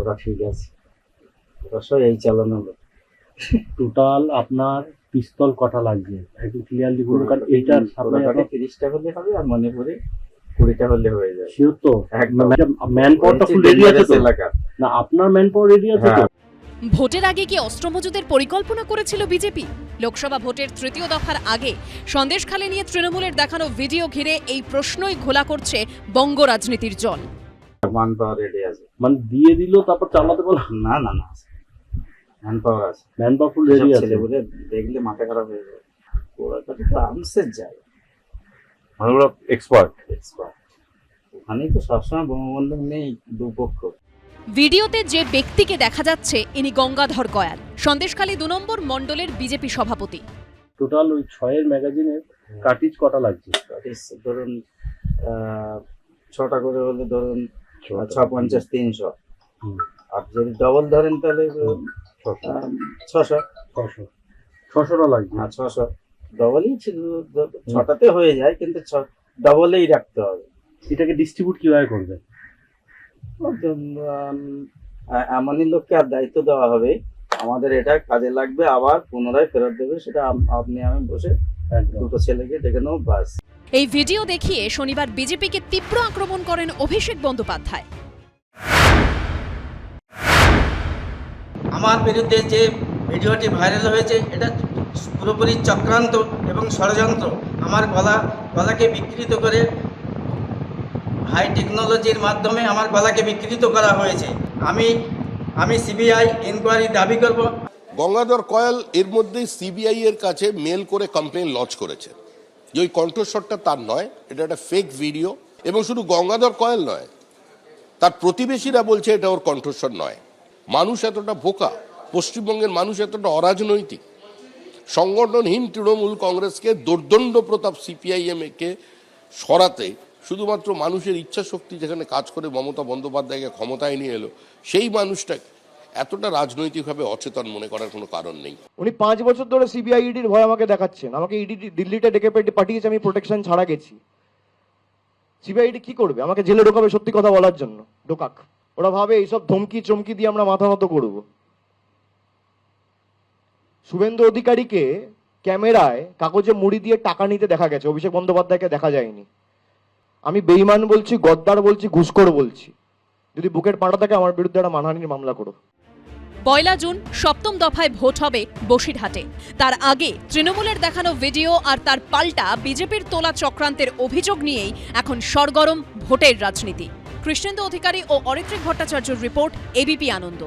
ওরা ঠিক আছে। ওরা সব এই চালানো লোক। টোটাল আপনার পিস্তল কটা লাগবে? একটু ক্লিয়ারলি বলুন কারণ এইটার সামনে তিরিশটা হলে হবে আর মণিপুরে কুড়িটা হলে হয়ে শিওর তো। ম্যান পাওয়ারটা ফুল রেডি আছে তো? না আপনার ম্যান পাওয়ার রেডি আছে তো? হ্যাঁ। ভোটের আগে কি অস্ত্র মজুদের পরিকল্পনা করেছিল বিজেপি? লোকসভা ভোটের তৃতীয় দফার আগে সন্দেশখালে নিয়ে তৃণমূলের দেখানো ভিডিও ঘিরে এই প্রশ্নই ঘোলা করছে বঙ্গ রাজনীতির জল। মান পাওয়ার রেডি আছে। মানে দিয়ে দিল তারপর চালাতে বলো না না না ম্যান পাওয়ার আছে। ম্যান পাওয়ার ফুল রেডি আছে। ছেলেগুলো দেখলে মাথা খারাপ হয়ে যাবে ওরা তো আর্মসের যায়। মানে ওরা এক্সপার্ট এক্সপার্ট ওখানেই তো সবসময় বোমাবন্ধক নেই দুপক্ষ। ভিডিওতে যে ব্যক্তিকে দেখা যাচ্ছে ইনি গঙ্গাধর কয়াল। সন্দেশখালী দু নম্বর মণ্ডলের বিজেপি সভাপতি। টোটাল ওই ছয়ের ম্যাগাজিনের কাটিজ কটা লাগছে? ধরুন আহ, ছটা করে হলে ধরুন আহ, ছ পঞ্চাশ তিনশো। আর যদি ডবল ধরেন তাহলে ছশো। ছশো। ছশো। ছশোটা লাগছে হ্যাঁ ছশো। ডবলই ছটাতে হয়ে যায় কিন্তু ডবলেই রাখতে হবে। এটাকে ডিস্ট্রিবিউট কীভাবে করবে? এমনই লোককে আর দায়িত্ব দেওয়া হবে। আমাদের এটা কাজে লাগবে আবার পুনরায় ফেরত দেবে সেটা আপনি আমি বসে দুটো ছেলেকে ডেকে নেব বাস এই ভিডিও দেখিয়ে শনিবার বিজেপিকে তীব্র আক্রমণ করেন অভিষেক বন্দ্যোপাধ্যায়। আমার বিরুদ্ধে যে ভিডিওটি ভাইরাল হয়েছে এটা পুরোপুরি চক্রান্ত এবং ষড়যন্ত্র। আমার গলা গলাকে বিকৃত করে হাই টেকনোলজির মাধ্যমে আমার গলাকে বিকৃত করা হয়েছে। আমি আমি সিবিআই ইনকোয়ারি দাবি করব। গঙ্গাধর কয়াল এর মধ্যে সিবিআই এর কাছে মেল করে কমপ্লেন লঞ্চ করেছে। যে ওই কণ্ঠস্বরটা তার নয়, এটা একটা ফেক ভিডিও এবং শুধু গঙ্গাধর কয়াল নয়, তার প্রতিবেশীরা বলছে এটা ওর কণ্ঠস্বর নয়। মানুষ এতটা বোকা পশ্চিমবঙ্গের মানুষ এতটা অরাজনৈতিক। সংগঠনহীন তৃণমূল কংগ্রেসকে দোর্দণ্ড প্রতাপ সিপিআইএম কে সরাতে শুধুমাত্র মানুষের ইচ্ছা শক্তি যেখানে কাজ করে মমতা বন্দ্যোপাধ্যায়কে ক্ষমতায় নিয়ে এলো, সেই মানুষটাকে এতটা রাজনৈতিকভাবে অচেতন মনে করার কোনো কারণ নেই। উনি পাঁচ বছর ধরে সিবিআই ইডির ভয় আমাকে দেখাচ্ছেন। আমাকে ইডি দিল্লিতে ডেকে পাঠিয়েছে, আমি প্রোটেকশন ছাড়া গেছি। সিবিআই ইডি কি করবে? আমাকে জেলে ঢোকাবে সত্যি কথা বলার জন্য। ঢোকাক। ওরা ভাবে এইসব ধমকি চমকি দিয়ে আমরা মাথা মতো করব। শুভেন্দু অধিকারীকে ক্যামেরায় কাগজে মুড়ি দিয়ে টাকা নিতে দেখা গেছে। অভিষেক বন্দ্যোপাধ্যায়কে দেখা যায়নি। আমি বেইমান বলছি, গদ্দার বলছি, ঘুষখোর বলছি। যদি বুকের পাটা থাকে, আমার বিরুদ্ধে একটা মানহানির মামলা করো। পয়লা জুন সপ্তম দফায় ভোট হবে বসিরহাটে। তার আগে তৃণমূলের দেখানো ভিডিও আর তার পাল্টা বিজেপির তোলা চক্রান্তের অভিযোগ নিয়েই এখন সরগরম ভোটের রাজনীতি। কৃষ্ণেন্দু অধিকারী ও অরিত্রিক ভট্টাচার্যর রিপোর্ট, এবিপি আনন্দ।